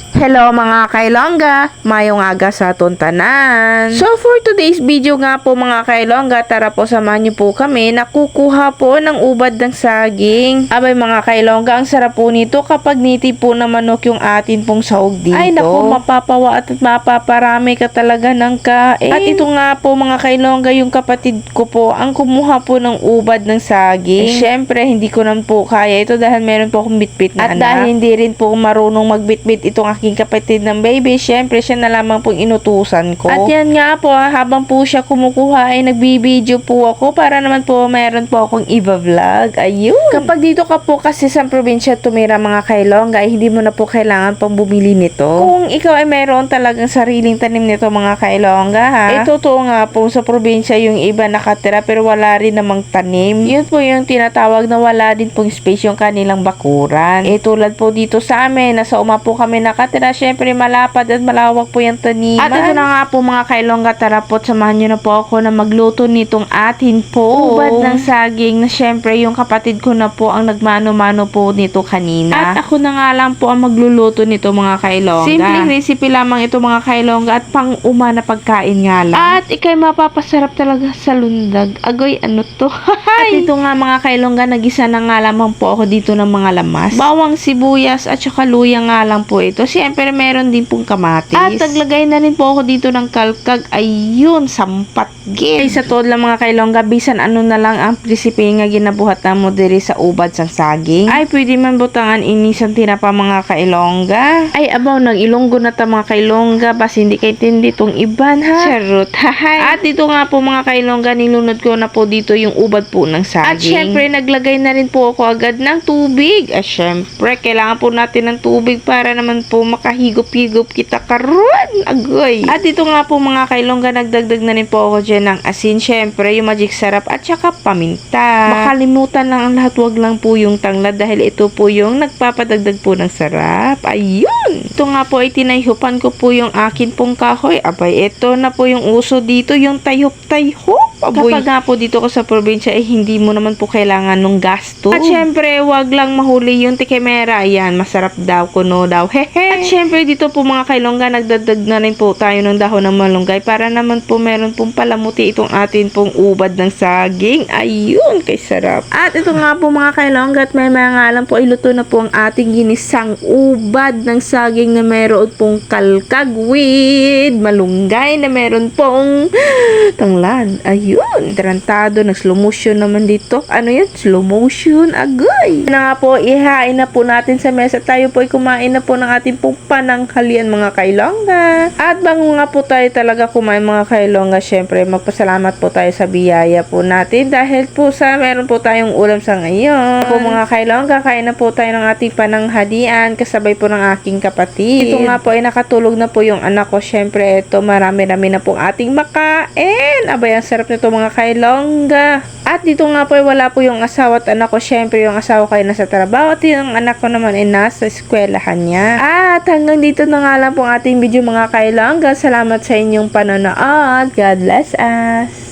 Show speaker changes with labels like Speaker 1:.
Speaker 1: Hello mga kailongga, mayong aga sa tuntanan. So for today's video nga po mga kailongga, tara po samahan niyo po kami na kukuha po ng ubad ng saging. Abay mga kailongga, ang sarap po nito kapag niti po na manok yung atin pong sahog dito. Ay naku, mapapawa at mapaparami ka talaga ng kain. At ito nga po mga kailongga, yung kapatid ko po, ang kumuha po ng ubad ng saging. Eh, syempre, hindi ko naman po kaya ito dahil meron po akong bitbit na At
Speaker 2: anak.
Speaker 1: dahil hindi rin po marunong magbitbit itong aking kapatid ng baby, syempre siya na lamang pong inutusan ko. At yan nga po, habang po siya kumukuha ay nagbibideo po ako para naman po meron po akong iba-vlog. Ayun. Kapag dito ka po kasi sa probinsya tumira mga kailongga, ay hindi mo na po kailangan pang bumili nito. Kung ikaw ay meron talagang sariling tanim nito mga kailongga ha. Eh totoo nga po sa probinsya yung iba nakatira pero wala rin namang tanim. Yun po yung tinatawag na wala din pong space yung kanilang bakuran. Eh tulad po dito sa amin, nasa uma po kami nakatira, syempre malapad at malawak po yung taniman. At ito na nga po mga kailongga, tara po, samahan nyo na po ako na magluto nitong atin po. Ubad ng saging na syempre yung kapatid ko na po ang nagmano-mano po nito kanina. At ako na nga lang po ang magluluto nito mga kailongga. Simpleng recipe lamang ito mga kailongga at pang uma na pagkain nga lang. At ikay mapapasarap talaga sa lundag. Agoy, ano to? at ito nga mga kailongga, nagisa na nga lamang po ako dito ng mga lamas. Bawang sibuyas at saka luya nga lang po ito. Siyempre meron din pong kamatis. At naglagay na rin po ako dito ng kalkag. Ayun, sampat gid. Ay, sa tod lang mga kailongga, bisan ano na lang ang prisipe nga ginabuhat na mo diri sa ubad sa saging. Ay, pwede man butangan inisan tinapa mga kailongga. Ay, abaw, nang ilonggo na ta mga kailongga. Bas hindi kay tindi tong iban ha. Charot, hahay. At dito nga po mga kailongga, nilunod ko na po dito yung ubad po ng saging. At syempre, naglagay na rin po ako agad ng tubig. At syempre, kailangan po natin ng tubig para naman po makahigop-higop kita karon. Agoy. At dito nga po mga kailongga, nagdagdag na rin po ako dyan ng asin. Syempre, yung magic sarap at saka paminta. Makalimutan lang ang lahat, wag lang po yung tanglad dahil ito po yung nagpapadagdag po ng sarap. Ayun! Ito nga po ay tinayhupan ko po yung akin pong kahoy. Abay, ito na po yung uso dito, yung tayhop-tayhop. Aboy. Kapag nga po dito ko sa probinsya, eh, hindi mo naman po kailangan ng gasto. At syempre, wag lang mahuli yung tikemera. Ayan, masarap daw, kuno daw. Hehe. At syempre, dito po mga kailongga, nagdadag na rin po tayo ng dahon ng malunggay para naman po meron pong palamuti itong atin pong ubad ng saging. Ayun, kay sarap. At ito nga po mga kailongga, at may mga ngalan po, iluto na po ang ating ginisang ubad ng saging na meron pong kalkag with malunggay na meron pong tanglad. Ayun, tarantado, nag slow motion naman dito. Ano yan? Slow motion, agoy. Na nga po, ihain na po natin sa mesa. Tayo po ay kumain na po ng ating pong pananghalian mga kailongga. At bago nga po tayo talaga kumain mga kailongga, syempre magpasalamat po tayo sa biyaya po natin dahil po sa meron po tayong ulam sa ngayon. Po mga kailongga, kain na po tayo ng ating pananghalian kasabay po ng aking kapatid. Ito nga po ay nakatulog na po yung anak ko. Syempre, ito marami-rami na pong ating makain. Abay, ang sarap nito mga kailongga. At dito nga po wala po yung asawa at anak ko. Syempre, yung asawa ko ay nasa trabaho at yung anak ko naman ay nasa eskwelahan niya. At hanggang dito na nga lang po ating video mga kailongga. Salamat sa inyong panonood. God bless us.